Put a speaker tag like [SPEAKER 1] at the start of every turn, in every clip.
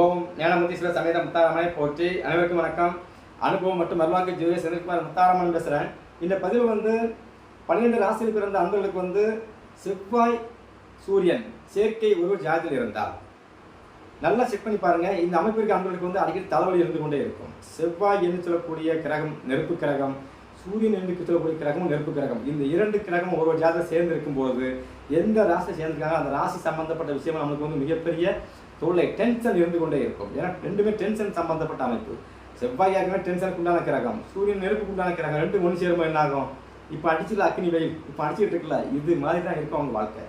[SPEAKER 1] ஓம் ஞானமுத்தீஸ்வர சமேத முத்தாரமனை போற்றி அனைவருக்கும் வணக்கம். அனுபவம் மற்றும் மருவாக்கு ஜோதி செந்தில்குமார் முத்தாரமன் பேசுகிறேன் இந்த பதிவு வந்து பன்னிரெண்டு ராசியில் பிறந்த அன்பர்களுக்கு வந்து செவ்வாய் சூரியன் சேர்க்கை ஒரு ஜாதியில் இருந்தால் நல்லா செக் பண்ணி பாருங்க. இந்த அமைப்பிற்கு அன்பர்களுக்கு வந்து அடிக்கடி தலைவலி இருந்து கொண்டே இருக்கும். செவ்வாய் என்று சொல்லக்கூடிய கிரகம் நெருப்பு கிரகம் சூரியன் என்று சொல்லக்கூடிய கிரகம் நெருப்பு கிரகம். இந்த இரண்டு கிரகம் ஒரு ஜாதகம் சேர்ந்து இருக்கும்போது எந்த ராசி சேர்ந்துருக்காங்க அந்த ராசி சம்பந்தப்பட்ட விஷயம் நம்மளுக்கு வந்து மிகப்பெரிய தொல்லை டென்ஷன் இருந்து கொண்டே இருக்கும். ஏன்னா ரெண்டுமே டென்ஷன் சம்பந்தப்பட்ட அமைப்பு. செவ்வாய் டென்ஷனுக்கு உண்டான கிரகம். சூரியன் நெருப்புக்கு உண்டான கிரகம். ரெண்டு ஒன்று சேரும்போது என்ன ஆகும் இப்போ அடிச்சுல அக்னி வெயில். இப்போ அடிச்சுட்டு இருக்குல்ல இது மாதிரி தான் இருக்கும் அவங்க வாழ்க்கை.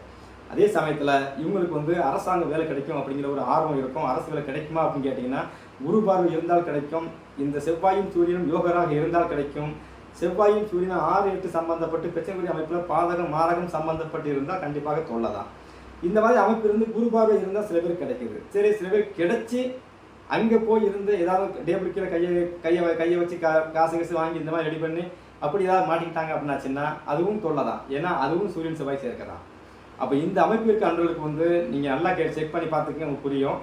[SPEAKER 1] அதே சமயத்தில் இவங்களுக்கு வந்து அரசாங்க வேலை கிடைக்கும் அப்படிங்கிற ஒரு ஆர்வம் இருக்கும். அரசு வேலை கிடைக்குமா அப்படின்னு கேட்டிங்கன்னா குரு பார்வை இருந்தால் கிடைக்கும். இந்த செவ்வாயும் சூரியனும் யோகராக இருந்தால் கிடைக்கும். செவ்வாயும் சூரியனும் ஆறு எட்டு சம்பந்தப்பட்டு பிரச்சனைக்குரிய அமைப்பில் பாதகம் மாரகம் சம்பந்தப்பட்டு இருந்தால் கண்டிப்பாக தொல்லதான். இந்த மாதிரி அமைப்பு இருந்து குரு பார்வை இருந்தால் சில பேர் கிடைக்குது. சரி சில பேர் கிடைச்சி அங்கே போய் இருந்து ஏதாவது டேபிள் கீழே கையை கையை கையை வச்சு கா காசு காசு வாங்கி இந்த மாதிரி ரெடி பண்ணி அப்படி ஏதாவது மாட்டிக்கிட்டாங்க அப்படின்னாச்சுன்னா அதுவும் தொல்லை தான். ஏன்னா அதுவும் சூரியன் செவ்வாய் சேர்க்கதான். அப்போ இந்த அமைப்பு இருக்க வந்து நீங்கள் நல்லா கே செக் பண்ணி பார்த்துக்க உங்களுக்கு புரியும்.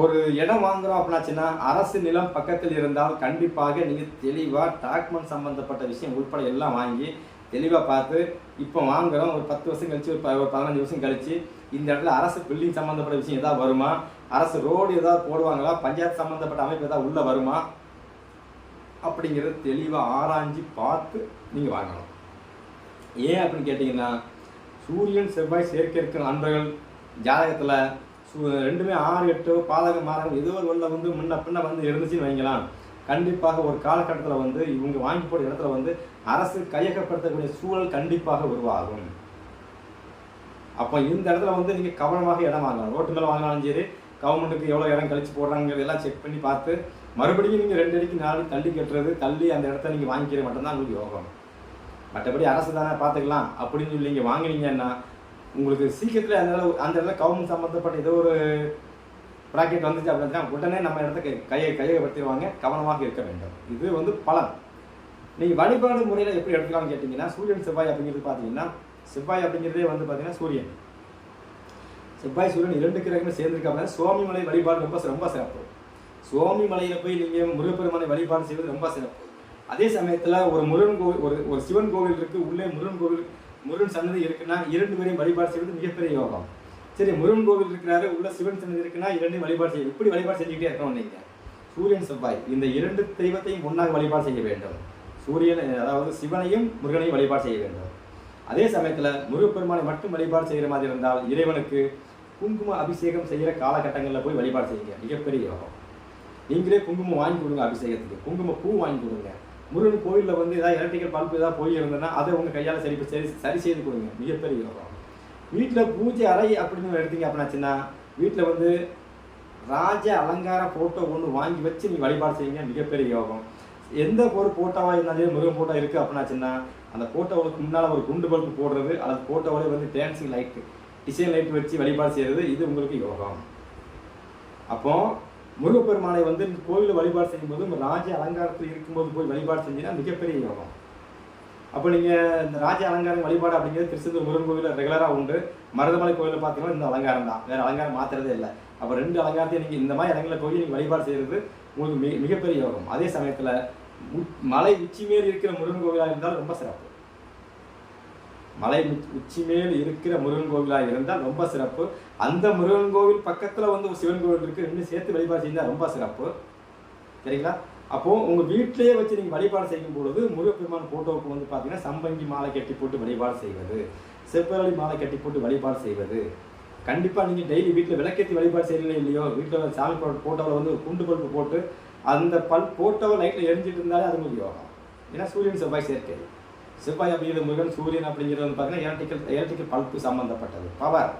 [SPEAKER 1] ஒரு இடம் வாங்குறோம் அப்படின்னாச்சுன்னா அரசு நிலம் பக்கத்தில் இருந்தால் கண்டிப்பாக நீங்கள் தெளிவாக டாக்குமெண்ட் சம்மந்தப்பட்ட விஷயம் உட்பட எல்லாம் வாங்கி தெளிவாக பார்த்து இப்போ வாங்குறோம் ஒரு பத்து வருஷம் கழிச்சு ஒரு ப- ஒரு பதினஞ்சு வருஷம் கழிச்சு இந்த இடத்துல அரசு பில்டிங் சம்மந்தப்பட்ட விஷயம் ஏதாவது வருமா? அரசு ரோடு ஏதாவது போடுவாங்களா? பஞ்சாயத்து சம்மந்தப்பட்ட அமைப்பு ஏதாவது உள்ளே வருமா? அப்படிங்கிறத தெளிவாக ஆராய்ஞ்சு பார்த்து நீங்கள் வாங்கணும். ஏன் அப்படின்னு கேட்டிங்கன்னா சூரியன் செவ்வாய் சேர்க்கை இருக்கிற நண்பர்கள் ஜாதகத்தில் சு ரெண்டுமே ஆறு எட்டு பாதகம் மாதகம் ஏதோ ஒரு உள்ள வந்து முன்ன பின்ன வந்து இருந்துச்சுன்னு வைங்களாம் கண்டிப்பாக ஒரு காலகட்டத்தில் வந்து இவங்க வாங்கி போடுற இடத்துல வந்து அரசு கையகப்படுத்தக்கூடிய சூழல் கண்டிப்பாக உருவாகும். அப்போ இந்த இடத்துல வந்து நீங்கள் கவனமாக இடம் வாங்கலாம் ரோட்டு மேலே வாங்கினாலும் சரி கவர்மெண்ட்டுக்கு எவ்வளோ இடம் கழிச்சு போடுறாங்கிறது எல்லாம் செக் பண்ணி பார்த்து மறுபடியும் நீங்கள் ரெண்டு அடிக்கு நாலு தள்ளி கட்டுறது தள்ளி அந்த இடத்த நீங்கள் வாங்கிக்கிற மட்டும்தான் உங்களுக்கு யோகம். மற்றபடி அரசு தானே பார்த்துக்கலாம். அப்படின்னு சொல்லி நீங்கள் வாங்கினீங்கன்னா உங்களுக்கு சீக்கிரத்தில் அந்த இடத்துல அந்த இடத்துல கவர்மெண்ட் சம்மந்தப்பட்ட ஏதோ ஒரு ப்ராக்கெட் வந்துச்சு அப்படின்னா உடனே நம்ம இடத்த கையை கையகப்படுத்திடுவாங்க கவனமாக இருக்க வேண்டும். இது வந்து பலன். நீங்கள் வழிபாடு முறையில் எப்படி எடுக்கலாம்னு கேட்டிங்கன்னா சூரியன் செவ்வாய் அப்படிங்கிறது பார்த்தீங்கன்னா செவ்வாய் அப்படிங்கிறதே வந்து பார்த்தீங்கன்னா சூரியன். செவ்வாய் சூரியன் இரண்டு கிரகமே சேர்ந்துருக்காங்க சுவாமிமலை வழிபாடு ரொம்ப ரொம்ப சிறப்பு. சுவாமி மலையில் போய் நீங்கள் முருகப்பெருமானை வழிபாடு செய்வது ரொம்ப சிறப்பு. அதே சமயத்தில் ஒரு முருகன் கோவில் ஒரு ஒரு சிவன் கோவில் இருக்குது உள்ளே முருகன் கோவில் முருகன் சன்னதி இருக்குன்னா இரண்டு பேரையும் வழிபாடு செய்வது மிகப்பெரிய யோகம். சரி முருகன் கோவில் இருக்கிறாரு உள்ள சிவன் சன்னதி இருக்குன்னா இரண்டையும் வழிபாடு செய்ய இப்படி வழிபாடு செஞ்சுக்கிட்டே இருக்கணும் நீங்கள் சூரியன் செவ்வாய் இந்த இரண்டு தெய்வத்தையும் ஒன்றாக வழிபாடு செய்ய வேண்டும். சூரியன் அதாவது சிவனையும் முருகனையும் வழிபாடு செய்ய வேண்டும். அதே சமயத்தில் முருகப்பெருமானை மட்டும் வழிபாடு செய்கிற மாதிரி இருந்தால் இறைவனுக்கு குங்கும அபிஷேகம் செய்கிற காலகட்டங்களில் போய் வழிபாடு செய்யுங்க. மிகப்பெரிய யோகம். நீங்களே குங்குமம் வாங்கி கொடுங்க அபிஷேகத்துக்கு. குங்கும பூ வாங்கி கொடுங்க. முருகன் கோயிலில் வந்து ஏதாவது எலக்ட்ரிக்கல் பல்ப் ஏதாவது போய் இருந்ததுன்னா அதை உங்கள் கையால் சரி சரி சரி செய்து கொடுங்க. மிகப்பெரிய யோகம். வீட்டில் பூஜை அறை அப்படின்னு எடுத்தீங்க அப்படின்னாச்சுன்னா வீட்டில் வந்து ராஜ அலங்கார ஃபோட்டோ ஒன்று வாங்கி வச்சு நீங்கள் வழிபாடு செய்யுங்க மிகப்பெரிய யோகம். எந்த ஒரு ஃபோட்டோவாக இருந்தாலும் முருகன் ஃபோட்டோ இருக்குது அப்படின்னாச்சுன்னா அந்த ஃபோட்டோவுக்கு முன்னால் ஒரு குண்டு பல்பு போடுறது அல்லது ஃபோட்டோவோட வந்து டான்ஸிங் லைட் டிசைன் லைட் வச்சு வழிபாடு செய்கிறது இது உங்களுக்கு யோகம். அப்போ முருகப்பெருமானை வந்து இந்த கோயிலில் வழிபாடு செய்யும்போது ராஜ அலங்காரத்தில் இருக்கும்போது போய் வழிபாடு செஞ்சீங்கன்னா மிகப்பெரிய யோகம். அப்போ நீங்கள் இந்த ராஜ அலங்காரம் வழிபாடு அப்படிங்கிறது திருச்செந்தூர் முருகன் கோவிலில் ரெகுலராக உண்டு. மருதமலை கோயிலில் பார்த்தீங்கன்னா இந்த அலங்காரம் தான். வேறு அலங்காரம் மாற்றுறதே இல்லை. அப்போ ரெண்டு அலங்காரத்தையும் நீங்கள் இந்த மாதிரி இடங்களில் போய் நீங்கள் வழிபாடு செய்கிறது உங்களுக்கு மிக மிகப்பெரிய யோகம். அதே சமயத்தில் மலை உச்சி மேல் இருக்கிற முருகன் கோவிலாக இருந்தால் ரொம்ப சிறப்பு. மலை உச்சி- உச்சி மேல் இருக்கிற முருகன் கோவிலாக இருந்தால் ரொம்ப சிறப்பு. அந்த முருகன் கோவில் பக்கத்தில் வந்து ஒரு சிவன் கோவில் இருக்குது ரெண்டும் சேர்த்து வழிபாடு செய்தால் ரொம்ப சிறப்பு. சரிங்களா? அப்போது உங்கள் வீட்டிலேயே வச்சு நீங்கள் வழிபாடு செய்யும் பொழுது முருகப்பெருமான் ஃபோட்டோவுக்கு வந்து பார்த்தீங்கன்னா சம்பங்கி மாலை கட்டி போட்டு வழிபாடு செய்வது செவ்வரளி மாலை கட்டி போட்டு வழிபாடு செய்வது. கண்டிப்பாக நீங்கள் டெய்லி வீட்டில் விளக்கேற்றி வழிபாடு செய்யல இல்லையோ வீட்டில் சாமி ஃபோட்டோவில் வந்து குண்டு பல்பு போட்டு அந்த பல் ஃபோட்டோவை லைட்டில் எரிஞ்சிட்டு இருந்தாலே அது உங்களுக்கு யோகம். ஏன்னா சூரியன் செவ்வாய் சேர்க்கை. செவ்வாய் அப்படிங்கிறது முருகன் சூரியன் அப்படிங்கிறது வந்து பார்த்தீங்கன்னா எலக்ட்ரிக்கல் எலக்ட்ரிக்கல் பல்பு சம்மந்தப்பட்டது பவர்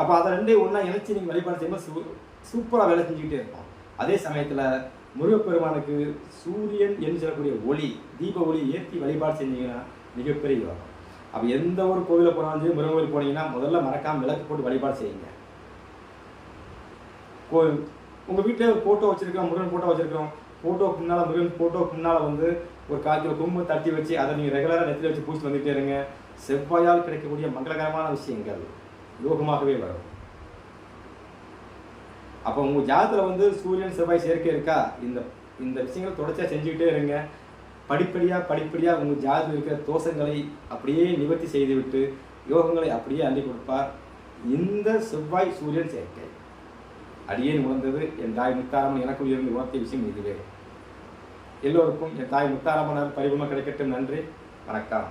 [SPEAKER 1] அப்போ அதை ரெண்டே ஒன்றா இணைச்சி நீங்கள் வழிபாடு செய்யும்போது சூ சூப்பராக வேலை செஞ்சுக்கிட்டே இருக்கும் அதே சமயத்தில் முருகப்பெருமானுக்கு சூரியன் என்று சொல்லக்கூடிய ஒளி தீப ஒளி ஏற்றி வழிபாடு செஞ்சீங்கன்னா மிகப்பெரிய யோகம். அப்போ எந்த ஒரு கோவிலில் போனாலும் சரி முருகன் கோவில் போனீங்கன்னா முதல்ல மறக்காம விளக்கு போட்டு வழிபாடு செய்யுங்க. கோவில் உங்கள் வீட்டில் ஒரு ஃபோட்டோ வச்சுருக்கோம் முருகன் ஃபோட்டோ வச்சுருக்கோம் ஃபோட்டோக்கு முன்னால் முருகன் ஃபோட்டோக்கு முன்னால் வந்து ஒரு காய்ச்சல் கிலோ தட்டி வச்சு அதை நீங்கள் ரெகுலராக நெத்தில் வச்சு பூச்சி வந்துகிட்டே இருங்க. செவ்வாயால் கிடைக்கக்கூடிய மங்களகரமான விஷயங்கள் யோகமாகவே வரும். அப்போ உங்கள் ஜாதத்தில் வந்து சூரியன் செவ்வாய் சேர்க்கை இருக்கா? இந்த இந்த விஷயங்களை தொடர்ச்சியாக செஞ்சுக்கிட்டே இருங்க. படிப்படியாக படிப்படியாக உங்கள் ஜாதத்தில் இருக்கிற தோஷங்களை அப்படியே நிவர்த்தி செய்துவிட்டு யோகங்களை அப்படியே அள்ளி கொடுப்பார். இந்த செவ்வாய் சூரியன் சேர்க்கை. அடியேன் உணர்ந்தது என் தாய் முத்தாரம்மன் எனக்குள் இருந்து உணர்த்திய விஷயம் இதுவே. எல்லோருக்கும் என் தாய் முத்தாரம்மனால் பரிபூர்ணம் கிடைக்கட்டும். நன்றி. வணக்கம்.